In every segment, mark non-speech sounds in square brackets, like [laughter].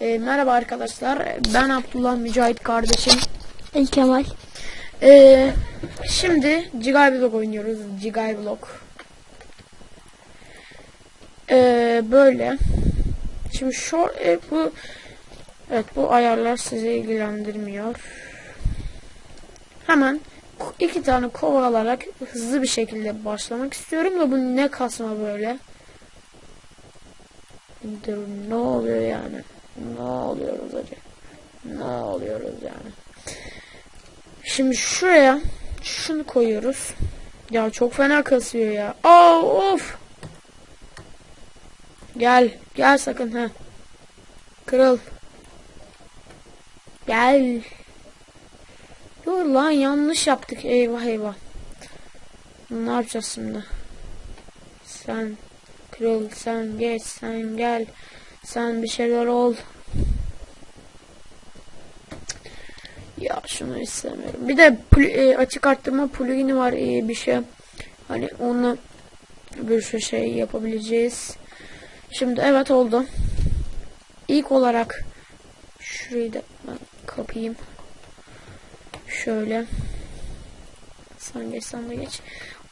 E, merhaba arkadaşlar. Ben Abdullah Mücahit kardeşim. El Kemal. E, şimdi Cigay Block oynuyoruz. Cigay Block. E, böyle. Şimdi şu e, bu evet bu ayarlar sizi ilgilendirmiyor. Hemen iki tane kova alarak hızlı bir şekilde başlamak istiyorum da bu ne kasma böyle. Dur, ne oluyor yani? Ne oluyoruz acı? Ne oluyoruz yani? Şimdi şuraya şunu koyuyoruz. Ya çok fena kasıyor ya. Aa of. Gel, gel sakın ha. Kırıl. Gel. Dur lan yanlış yaptık. Eyvah eyvah. Ne yapacağız şimdi? Sen kırıl, sen geç, sen gel. Sen bir şeyler ol. Ya şunu istemiyorum. Bir de e, açık arttırma plugin'i var e, bir şey. Hani onu bir sürü şey yapabileceğiz. Şimdi evet oldu. İlk olarak şurayı da ben kapayım. Şöyle. Sen geç sen de geç.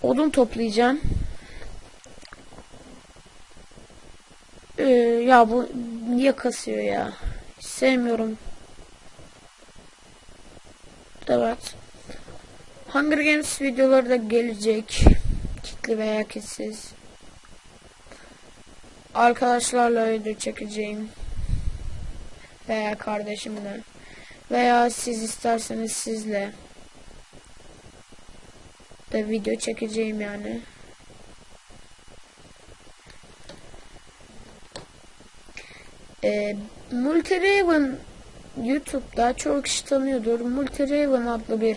Odun toplayacağım. Ee, ya bu niye kasıyor ya? Hiç sevmiyorum. Evet. Hunger Games videoları da gelecek. Kitli veya kitsiz. Arkadaşlarla video çekeceğim. Veya kardeşimle. Veya siz isterseniz sizle. De video çekeceğim yani. Ee, Multiraven YouTube'da çok kişi tanıyordur. Multiraven adlı bir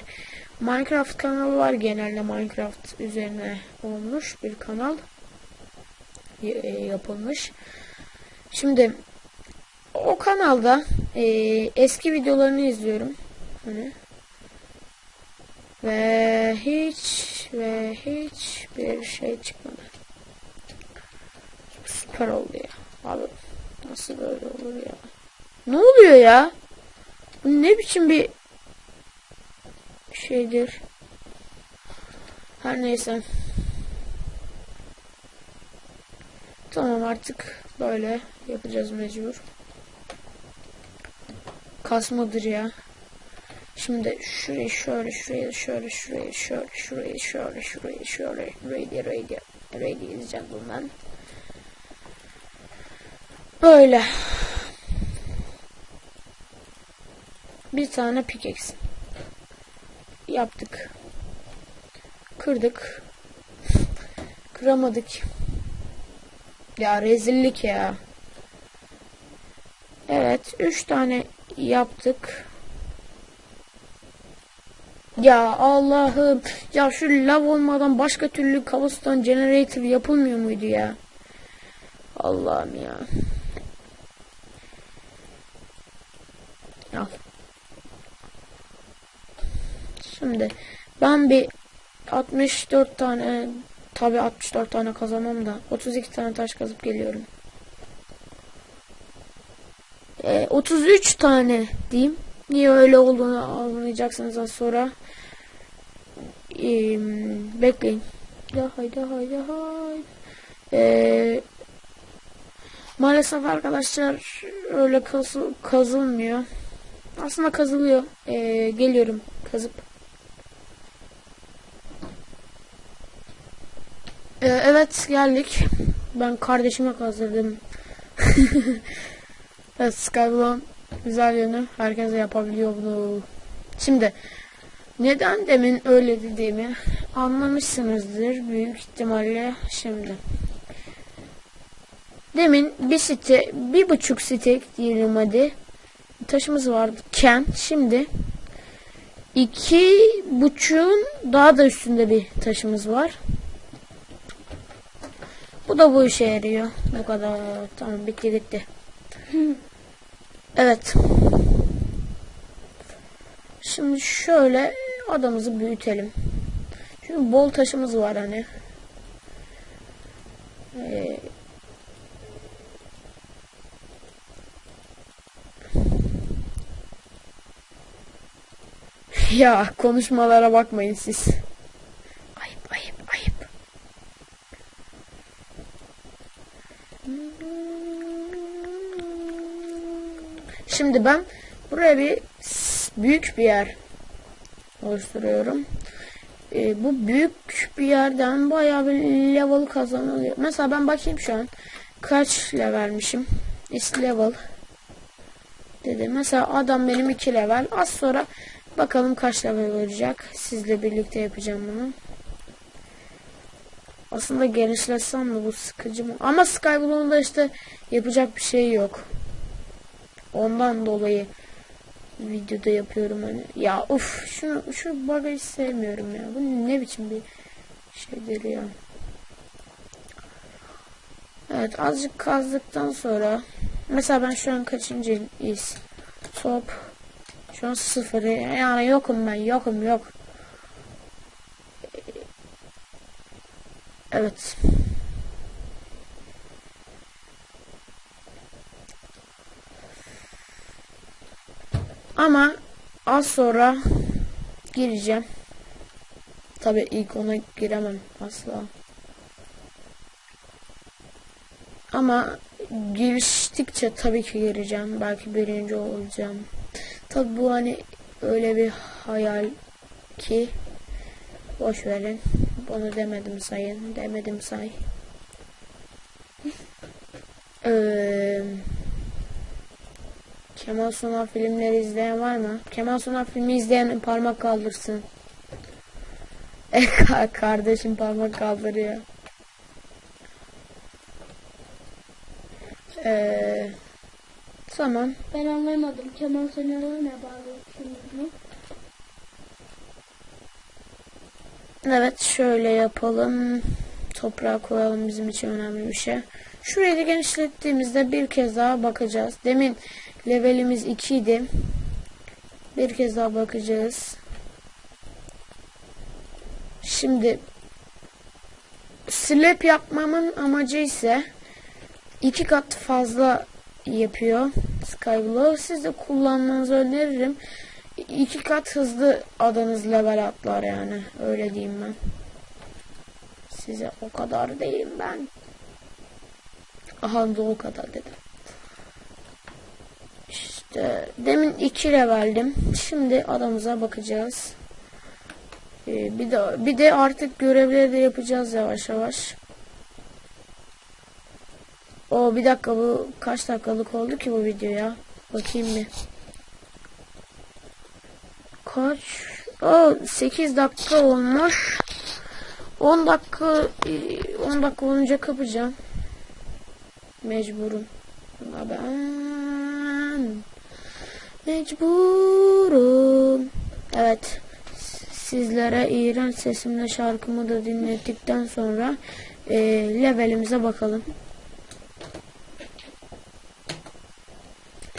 Minecraft kanalı var. Genelde Minecraft üzerine olmuş bir kanal e, yapılmış. Şimdi o kanalda e, eski videolarını izliyorum. Hani ve hiç ve hiç bir şey çıkmadı. Süper oldu ya. Abi nasıl böyle olur ya? Ne oluyor ya? Bu ne biçim bir şeydir? Her neyse. Tamam artık böyle yapacağız mecbur. Kasmadır ya. Şimdi şurayı şöyle şurayı şöyle şurayı şöyle şurayı şöyle şurayı şöyle radio radio radio yazacağım bundan. Böyle. Bir tane pickaxe. Yaptık. Kırdık. Kıramadık. Ya rezillik ya. Evet. Üç tane yaptık. Ya Allah'ım. Ya şu lav olmadan başka türlü cobblestone generator yapılmıyor muydu ya? Allah'ım ya. Al. Şimdi ben bir 64 tane tabi 64 tane kazamam da 32 tane taş kazıp geliyorum. Ee, 33 tane diyeyim. Niye öyle olduğunu anlayacaksınız az sonra. Ee, bekleyin. Ya haydi haydi haydi. Ee, maalesef arkadaşlar öyle kazı, kazılmıyor. Aslında kazılıyor. Ee, geliyorum kazıp. Ee, evet geldik. Ben kardeşime kazırdım. [laughs] evet Skyblock'un güzel yönü. Herkes yapabiliyor bunu. Şimdi neden demin öyle dediğimi anlamışsınızdır büyük ihtimalle şimdi. Demin bir site, bir buçuk stek diyelim hadi. Taşımız vardı. Ken. Şimdi iki buçuğun daha da üstünde bir taşımız var. Bu da bu işe yarıyor. Bu kadar. Tamam bitti gitti. evet. Şimdi şöyle adamızı büyütelim. Çünkü bol taşımız var hani. Ee, Ya konuşmalara bakmayın siz. Ayıp ayıp ayıp. Şimdi ben buraya bir büyük bir yer oluşturuyorum. Ee, bu büyük bir yerden bayağı bir level kazanılıyor. Mesela ben bakayım şu an kaç levelmişim. Is level dedi. Mesela adam benim 2 level. Az sonra bakalım kaç level olacak. Sizle birlikte yapacağım bunu. Aslında genişletsem mi bu sıkıcı mı? Ama Skyblock'un da işte yapacak bir şey yok. Ondan dolayı videoda yapıyorum hani. Ya uf şunu şu bug'ı sevmiyorum ya. Bu ne biçim bir şeydir ya. Evet azıcık kazdıktan sonra mesela ben şu an kaçıncıyız? Top. Şu an sıfır. Yani yokum ben yokum yok. Evet. Ama az sonra gireceğim. Tabii ilk ona giremem asla. Ama giriştikçe tabii ki gireceğim. Belki birinci olacağım. Tabii bu hani öyle bir hayal ki boş verin. Bunu demedim sayın. Demedim say. [laughs] Eee Kemal Sunal filmleri izleyen var mı? Kemal Sunal filmi izleyen parmak kaldırsın. E [laughs] ka- kardeşim parmak kaldırıyor. Ee, tamam. Ben anlayamadım. Kemal Sunal'a ne bağlıyorsunuz? Evet şöyle yapalım. Toprağa koyalım bizim için önemli bir şey. Şurayı da genişlettiğimizde bir kez daha bakacağız. Demin levelimiz 2 idi. Bir kez daha bakacağız. Şimdi slab yapmamın amacı ise iki kat fazla yapıyor Skyblock. Siz de kullanmanızı öneririm. İki kat hızlı adanız level atlar yani. Öyle diyeyim ben. Size o kadar değilim ben. Aha da o kadar dedim. İşte demin iki leveldim. Şimdi adamıza bakacağız. Ee, bir de bir de artık görevleri de yapacağız yavaş yavaş. O bir dakika bu kaç dakikalık oldu ki bu video ya? Bakayım bir. Kaç? O 8 dakika olmuş. 10 dakika e, 10 dakika olunca kapacağım. Mecburum. Ama ben mecburum. Evet. Sizlere iğrenç sesimle şarkımı da dinlettikten sonra e, levelimize bakalım.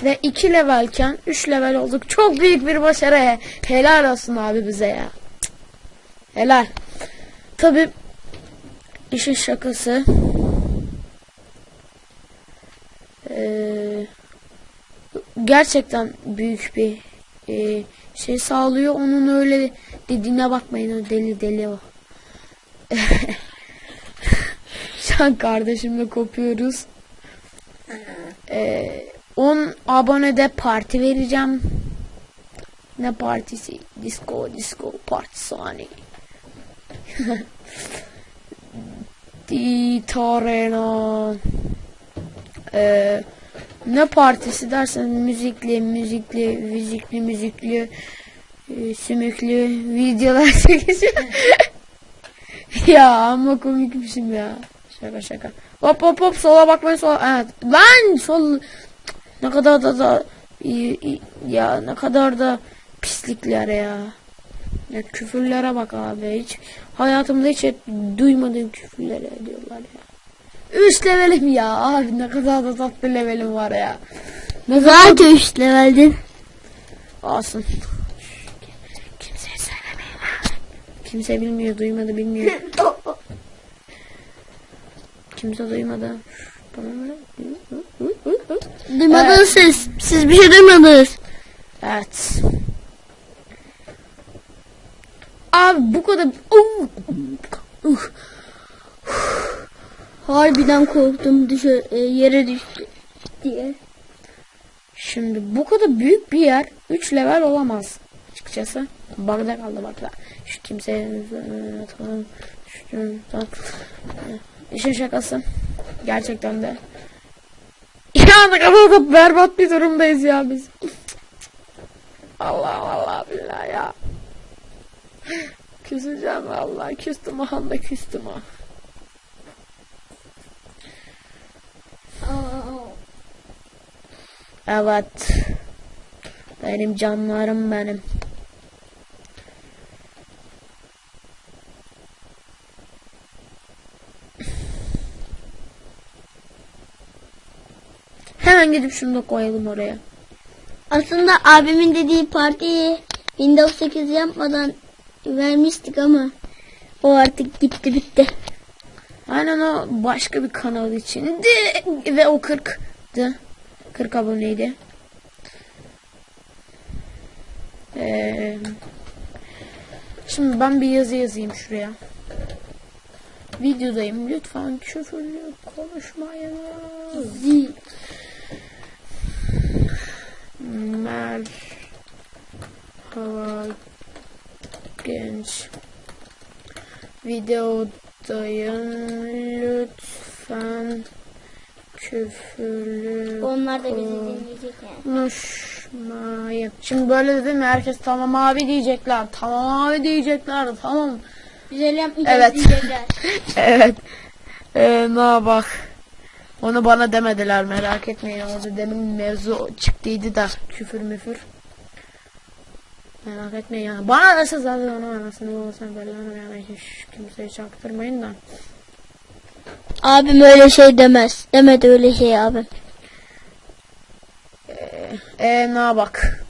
Ve 2 levelken 3 level olduk. Çok büyük bir başarı. Helal olsun abi bize ya. Helal. Tabi işin şakası. Ee, gerçekten büyük bir e, şey sağlıyor. Onun öyle dediğine bakmayın. O deli deli o. [laughs] Şu an kardeşimle kopuyoruz. Ee, 10 abonede parti vereceğim. Ne partisi? Disco, disco partisi hani. [laughs] Ditarena. Ee, ne partisi dersen müzikli, müzikli, müzikli, müzikli, e, sümüklü videolar [laughs] çekeceğim. [laughs] ya ama komikmişim ya. Şaka şaka. Hop hop hop sola bakmayın sola. Evet. Lan sol ne kadar da da ya ne kadar da pislikler ya. Ya küfürlere bak abi hiç hayatımda hiç et- duymadığım küfürleri ediyorlar ya. Üç levelim ya abi ne kadar da tatlı levelim var ya. Ne kadar Zaten 3 leveldin. olsun. Kimseye söylemeyin. Kimse bilmiyor duymadı bilmiyor. [laughs] Kimse duymadı. Duymadınız siz. Siz bir şey duymadınız. Evet. Abi bu kadar... Uh, uh. Harbiden korktum düşe, e, yere düştü diye. Şimdi bu kadar büyük bir yer 3 level olamaz açıkçası. Bagda kaldı bagda. Şu kimseye tamam. Şu, tamam. İşin şakası. Gerçekten de. Ya ne kadar da berbat bir durumdayız ya biz. Allah Allah billah ya. Küseceğim vallahi küstüm aha da küstüm ha. Evet. Benim canlarım benim. Hemen gidip şunu da koyalım oraya. Aslında abimin dediği partiyi Windows 8 yapmadan vermiştik ama o artık gitti bitti. Aynen o başka bir kanal içindi ve o 40'tı. 40 aboneydi. Ee, şimdi ben bir yazı yazayım şuraya. Videodayım. Lütfen küfürlü konuşmayın. Zil. Merhaba genç. Videodayım. Lütfen küfürlü Onlar da bizi dinleyecek yani. konuşmayın. Şimdi böyle dedim mi herkes tamam abi diyecekler. Tamam abi diyecekler. Tamam. Güzel yapmayacağız Evet. diyecekler. [laughs] Evet. Ee, ne bak. Onu bana demediler merak etmeyin. Orada demin mevzu çıktıydı da küfür müfür. Merak etmeyin yani. Bana dese zaten onu anasını babasını belanı yani hiç kimseye çaktırmayın da. Abim öyle şey demez. Demedi öyle şey abim. Ee, ne bak.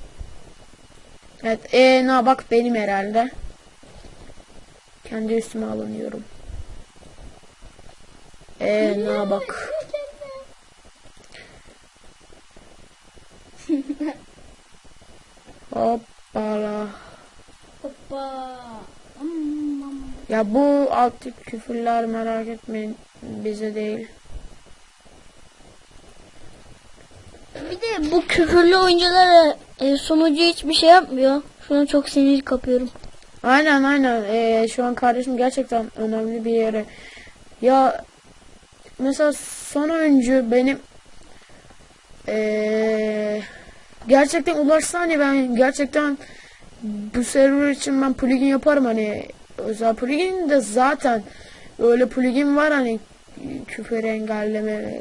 Evet, ee, ne bak benim herhalde. Kendi üstüme alınıyorum. Ee, ne bak. [laughs] Hoppala. Hoppa. Ya bu alt tip küfürler merak etmeyin bize değil. Bir de bu küfürlü oyunculara e, sunucu hiçbir şey yapmıyor. Şuna çok sinir kapıyorum. Aynen aynen. Ee, şu an kardeşim gerçekten önemli bir yere. Ya mesela son oyuncu benim ee, gerçekten ulaşsa hani ben gerçekten bu server için ben plugin yaparım hani özel plugin de zaten öyle plugin var hani küfür engelleme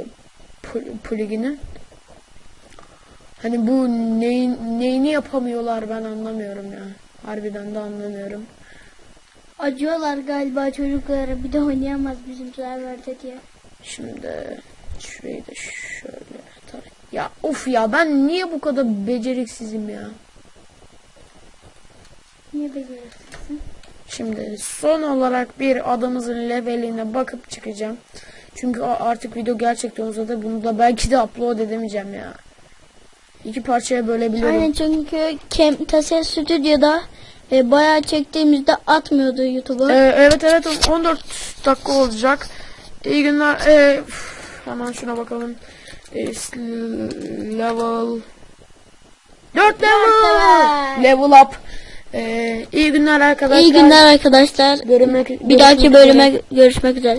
pl- plugini. Hani bu neyin, neyini yapamıyorlar ben anlamıyorum ya. Harbiden de anlamıyorum. Acıyorlar galiba çocuklara. Bir de oynayamaz bizim serverde diye. Şimdi şurayı da şöyle Ya of ya ben niye bu kadar beceriksizim ya? Niye beceriksizsin? Şimdi son olarak bir adamızın leveline bakıp çıkacağım. Çünkü artık video gerçekten uzadı. Bunu da belki de upload edemeyeceğim ya. İki parçaya bölebilirim. Aynen çünkü Camtasia Studio'da e, bayağı çektiğimizde atmıyordu YouTube'a. Ee, evet evet 14 dakika olacak. İyi günler. Ee, hemen şuna bakalım. Level 4 level. level. Up. Ee, iyi günler arkadaşlar. İyi günler arkadaşlar. Görmek, Bir dahaki bölüme görüşmek üzere.